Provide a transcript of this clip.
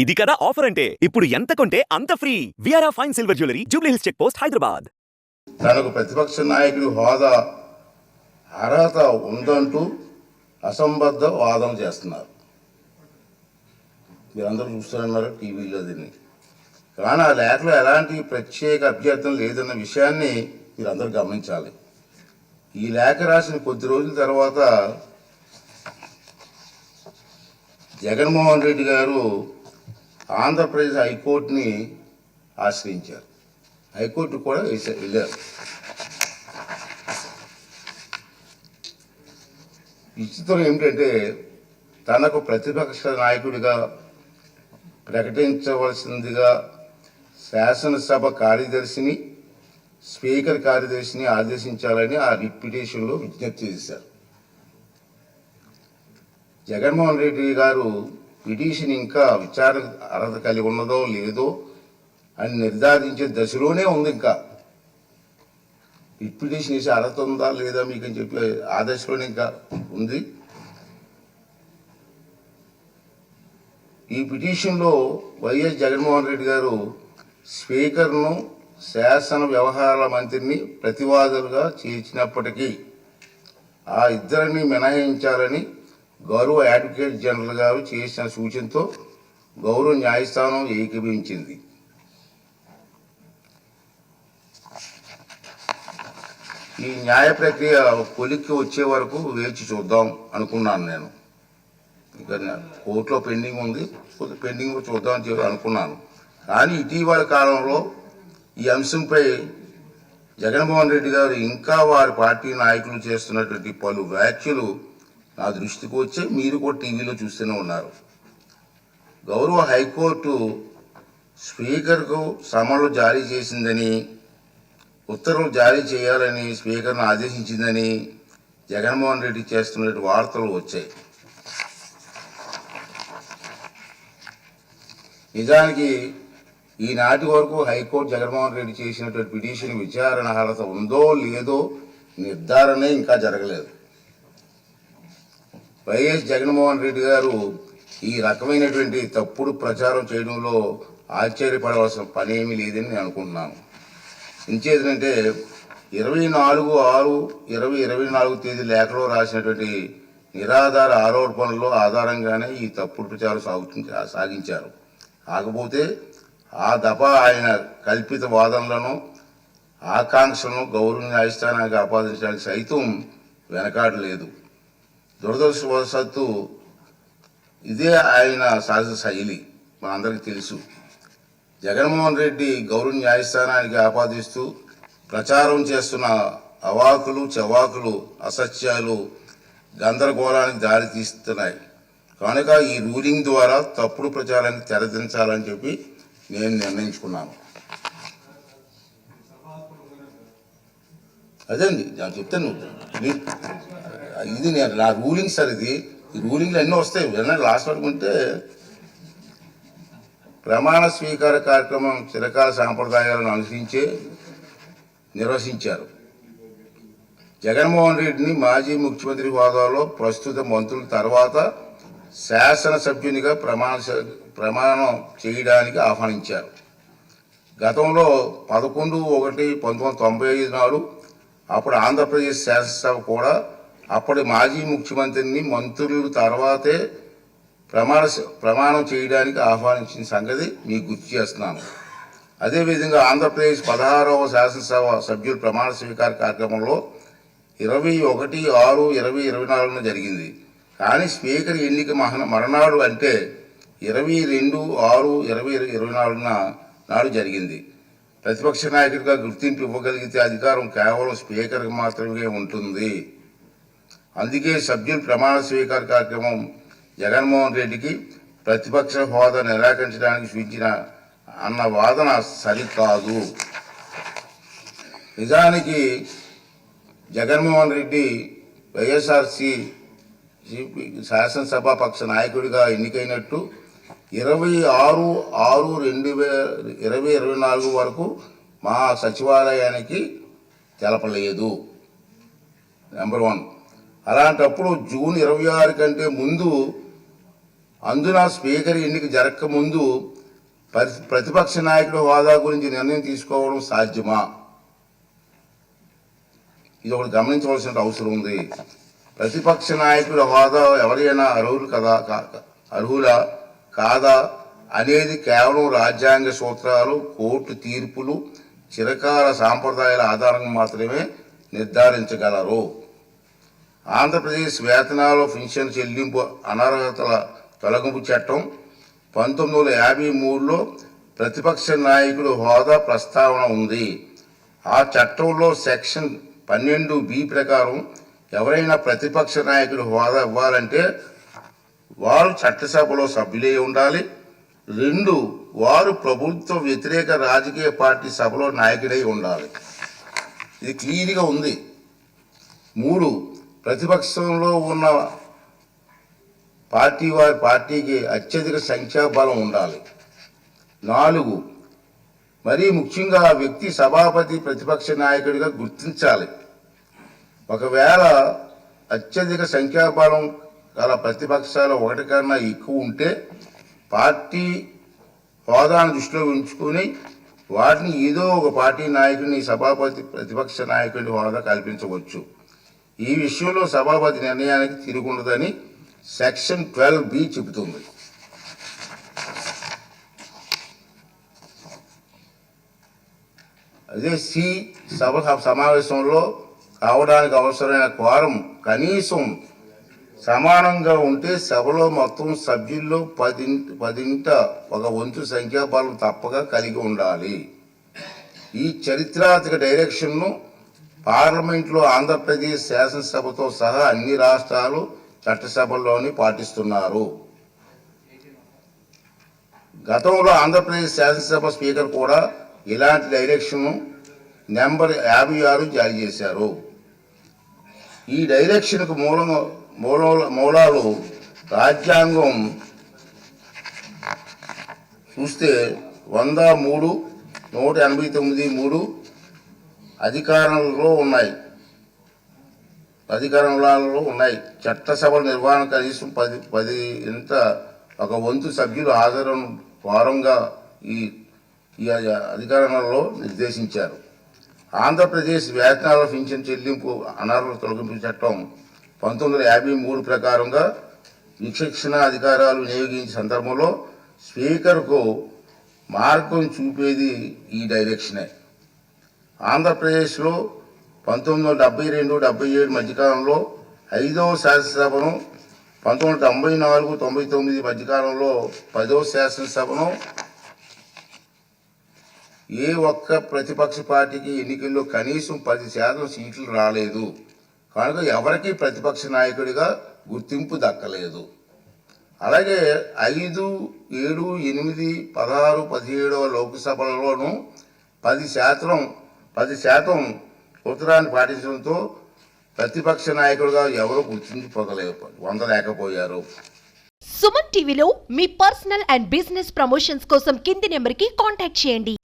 ఇది కదా ఆఫర్ అంటే? ఇప్పుడు ఎంత కొంటే అంత free విఆర్ఆ fine silver jewellery Jubilee Hills check post Hyderabad తనకు ప్రతిపక్ష నాయకుడు హోదా అర్హత ఉందంటూ అసంబద్ధ వాదన చేస్తున్నారు. మీరందరూ చూస్తున్నారు టీవీలో దీన్ని. కానీ ఆ లేఖలో ఎలాంటి ప్రత్యేక అభ్యర్థన లేదన్న విషయాన్ని మీరందరూ గమనించాలి. ఈ లేఖ రాసిన కొద్ది రోజుల తర్వాత జగన్మోహన్ రెడ్డి గారు ఆంధ్రప్రదేశ్ హైకోర్టుని ఆశ్రయించారు. హైకోర్టు కూడా వెళ్ళారు విచిత్రం ఏమిటంటే తనకు ప్రతిపక్ష నాయకుడిగా ప్రకటించవలసిందిగా శాసనసభ కార్యదర్శిని స్పీకర్ కార్యదర్శిని ఆదేశించాలని ఆ రిప్యుటేషన్లో విజ్ఞప్తి చేశారు. జగన్మోహన్ రెడ్డి గారు పిటిషన్ ఇంకా విచారణ అర్హత కలిగి ఉన్నదో లేదో అని నిర్ధారించే దశలోనే ఉంది ఇంకా. ఈ పిటిషన్ వేసే అర్హత ఉందా లేదా మీకు అని చెప్పి ఆ దశలోనే ఇంకా ఉంది. ఈ పిటిషన్లో వైఎస్ జగన్మోహన్ రెడ్డి గారు స్పీకర్ను శాసన వ్యవహారాల మంత్రిని ప్రతివాదులుగా చేర్చినప్పటికీ ఆ ఇద్దరిని మినహాయించాలని గౌరవ అడ్వకేట్ జనరల్ గారు చేసిన సూచనతో గౌరవ న్యాయస్థానం ఏకీభవించింది. ఈ న్యాయ ప్రక్రియ కొలిక్కి వచ్చే వరకు వేచి చూద్దాం అనుకున్నాను నేను. ఇక కోర్టులో పెండింగ్ ఉంది. పెండింగ్ చూద్దాం అని చెప్పి అనుకున్నాను. కానీ ఇటీవల కాలంలో ఈ అంశంపై జగన్మోహన్ రెడ్డి గారు ఇంకా వారి పార్టీ నాయకులు చేస్తున్నటువంటి పలు వ్యాఖ్యలు నా దృష్టికి వచ్చి మీరు కూడా టీవీలో చూస్తూనే ఉన్నారు. గౌరవ హైకోర్టు స్పీకర్కు సమన్లు జారీ చేసిందని ఉత్తర్వులు జారీ చేయాలని స్పీకర్ను ఆదేశించిందని జగన్మోహన్ రెడ్డి చేస్తున్న వార్తలు వచ్చాయి. నిజానికి ఈనాటి వరకు హైకోర్టు జగన్మోహన్ రెడ్డి చేసినటువంటి పిటిషన్ విచారణ అర్హత ఉందో లేదో నిర్ధారణే ఇంకా జరగలేదు. వైఎస్ జగన్మోహన్ రెడ్డి గారు ఈ రకమైనటువంటి తప్పుడు ప్రచారం చేయడంలో ఆశ్చర్యపడవలసిన పని ఏమీ లేదని నేను అనుకుంటున్నాను. ఇంచేదంటే ఇరవై నాలుగు ఆరు ఇరవై ఇరవై నాలుగు తేదీ లేఖలో రాసినటువంటి నిరాధార ఆరోపణల ఆధారంగానే ఈ తప్పుడు ప్రచారం సాగు సాగించారు. కాకపోతే ఆ దఫ ఆయన కల్పిత వాదనలను ఆకాంక్షలను గౌరవ న్యాయస్థానానికి ఆపాదించడానికి సైతం వెనకాడలేదు. దురదృష్టవశాత్తు ఇదే ఆయన సహజ శైలి మనందరికీ తెలుసు. జగన్మోహన్ రెడ్డి గౌరవ న్యాయస్థానానికి ఆపాదిస్తూ ప్రచారం చేస్తున్న అవాకులు చవాకులు అసత్యాలు గందరగోళానికి దారి తీస్తున్నాయి. కనుక ఈ రూలింగ్ ద్వారా తప్పుడు ప్రచారాన్ని తెరదించాలని చెప్పి నేను నిర్ణయించుకున్నాను. అదండి నేను చెప్తాను. ఇది నేను నా రూలింగ్ సార్ ఇది. ఈ రూలింగ్లు అన్నీ వస్తాయి. వినండి లాస్ట్ వరకు ఉంటే ప్రమాణ స్వీకార కార్యక్రమం చిరకాల సాంప్రదాయాలను అనుసరించే నిర్వహించారు. జగన్మోహన్ రెడ్డిని మాజీ ముఖ్యమంత్రి హోదాలో ప్రస్తుత మంత్రుల తర్వాత శాసనసభ్యునిగా ప్రమాణ ప్రమాణం చేయడానికి ఆహ్వానించారు. గతంలో పదకొండు ఒకటి పంతొమ్మిది వందల తొంభై ఐదు నాడు అప్పుడు ఆంధ్రప్రదేశ్ శాసనసభ కూడా అప్పటి మాజీ ముఖ్యమంత్రిని మంత్రులు తర్వాతే ప్రమాణ ప్రమాణం చేయడానికి ఆహ్వానించిన సంగతి మీకు గుర్తు చేస్తున్నాను. అదేవిధంగా ఆంధ్రప్రదేశ్ పదహారవ శాసనసభ సభ్యుల ప్రమాణ స్వీకార కార్యక్రమంలో ఇరవై ఒకటి ఆరు ఇరవై ఇరవై నాలుగున జరిగింది. కానీ స్పీకర్ ఎన్నిక మహన మరణాడు అంటే ఇరవై రెండు ఆరు ఇరవై ఇరవై నాలుగున నాడు జరిగింది. ప్రతిపక్ష నాయకుడిగా గుర్తింపు ఇవ్వగలిగితే అధికారం కేవలం స్పీకర్కి మాత్రమే ఉంటుంది. అందుకే సభ్యుల ప్రమాణ స్వీకార కార్యక్రమం జగన్మోహన్ రెడ్డికి ప్రతిపక్ష హోదా నిరాకరించడానికి సూచించిన అన్న వాదన సరికాదు. నిజానికి జగన్మోహన్ రెడ్డి వైఎస్ఆర్సి శాసనసభ పక్ష నాయకుడిగా ఎన్నికైనట్టు ఇరవై ఆరు ఆరు రెండు వేల ఇరవై ఇరవై నాలుగు వరకు మా సచివాలయానికి తెలపలేదు. నెంబర్ వన్ అలాంటప్పుడు జూన్ ఇరవై ఆరు కంటే ముందు అందున స్పీకర్ ఎన్నిక జరగకముందు ప్రతి- ప్రతిపక్ష నాయకుల హోదా గురించి నిర్ణయం తీసుకోవడం సాధ్యమా? ఇది ఒకటి గమనించవలసిన అవసరం ఉంది. ప్రతిపక్ష నాయకుల హోదా ఎవరైనా అర్హులు కదా కా- అర్హులా కాదా అనేది కేవలం రాజ్యాంగ సూత్రాలు కోర్టు తీర్పులు చిరకాల సాంప్రదాయాల ఆధారంగా మాత్రమే నిర్ధారించగలరు. ఆంధ్రప్రదేశ్ వేతనాల పెన్షన్ చెల్లింపు అనర్హతల తొలగింపు చట్టం పంతొమ్మిది వందల యాభై మూడులో ప్రతిపక్ష నాయకుడు హోదా ప్రస్తావన ఉంది. ఆ చట్టంలో సెక్షన్ పన్నెండు బి ప్రకారం ఎవరైనా ప్రతిపక్ష నాయకుడు హోదా ఇవ్వాలంటే వారు చట్టసభలో సభ్యులే ఉండాలి. రెండు వారు ప్రభుత్వ వ్యతిరేక రాజకీయ పార్టీ సభలో నాయకుడై ఉండాలి. ఇది క్లియర్గా ఉంది. మూడు ప్రతిపక్షంలో ఉన్న పార్టీ వారి పార్టీకి అత్యధిక సంఖ్యాబలం ఉండాలి. నాలుగు మరీ ముఖ్యంగా ఆ వ్యక్తి సభాపతి ప్రతిపక్ష నాయకుడిగా గుర్తించాలి. ఒకవేళ అత్యధిక సంఖ్యాబలం గల ప్రతిపక్షాలు ఒకటి కన్నా ఎక్కువ ఉంటే పార్టీ హోదాను దృష్టిలో ఉంచుకొని వాటిని ఏదో ఒక పార్టీ నాయకుడిని సభాపతి ప్రతిపక్ష నాయకుడి హోదా కల్పించవచ్చు. ఈ విషయంలో సభాపతి నిర్ణయానికి తిరుగుండదని సెక్షన్ ట్వెల్వ్ బి చెబుతుంది. అదే సి సభ సమావేశంలో కావడానికి అవసరమైన క్వారం కనీసం సమానంగా ఉంటే సభలో మొత్తం సభ్యుల్లో పది పదింట ఒక వంతు సంఖ్యాబలం తప్పక కలిగి ఉండాలి. ఈ చరిత్రాత్మక డైరెక్షన్ను పార్లమెంట్లో ఆంధ్రప్రదేశ్ శాసనసభతో సహా అన్ని రాష్ట్రాలు చట్టసభల్లోని పాటిస్తున్నారు. గతంలో ఆంధ్రప్రదేశ్ శాసనసభ స్పీకర్ కూడా ఇలాంటి డైరెక్షన్ నెంబర్ యాభై ఆరు జారీ చేశారు. ఈ డైరెక్షన్కు మూల మూల మూలాలు రాజ్యాంగం చూస్తే వంద మూడు నూట ఎనభై తొమ్మిది మూడు అధికారంలో ఉన్నాయి. అధికారంలో ఉన్నాయి. చట్టసభల నిర్వహణ కనీసం పది పది ఇంత ఒక వంతు సభ్యులు హాజరు వారంగా ఈ ఈ అధికారంలో నిర్దేశించారు. ఆంధ్రప్రదేశ్ వేతనాల పింఛన్ చెల్లింపు అనర్హుల తొలగింపు చట్టం పంతొమ్మిది వందల యాభై మూడు ప్రకారంగా విచక్షణ అధికారాలు వినియోగించే సందర్భంలో స్పీకర్కు మార్గం చూపేది ఈ డైరెక్షనే. ఆంధ్రప్రదేశ్లో పంతొమ్మిది వందల డెబ్బై రెండు డెబ్బై ఏడు మధ్యకాలంలో ఐదవ శాసనసభను పంతొమ్మిది వందల తొంభై నాలుగు తొంభై తొమ్మిది మధ్యకాలంలో పదవ శాసనసభను ఏ ఒక్క ప్రతిపక్ష పార్టీకి ఎన్నికల్లో కనీసం పది శాతం సీట్లు రాలేదు. కనుక ఎవరికి ప్రతిపక్ష నాయకుడిగా గుర్తింపు దక్కలేదు. అలాగే ఐదు ఏడు ఎనిమిది పదహారు పదిహేడవ లోక్సభలలోనూ పది శాతం పది శాతం ఉత్తరాన్ని పాటించడంతో ప్రతిపక్ష నాయకుడుగా ఎవరు గుర్తించుకోగలే పొందలేకపోయారు సుమన్ టీవీలో మీ పర్సనల్ అండ్ బిజినెస్ ప్రమోషన్స్ కోసం కింది నెంబర్కి కాంటాక్ట్ చేయండి.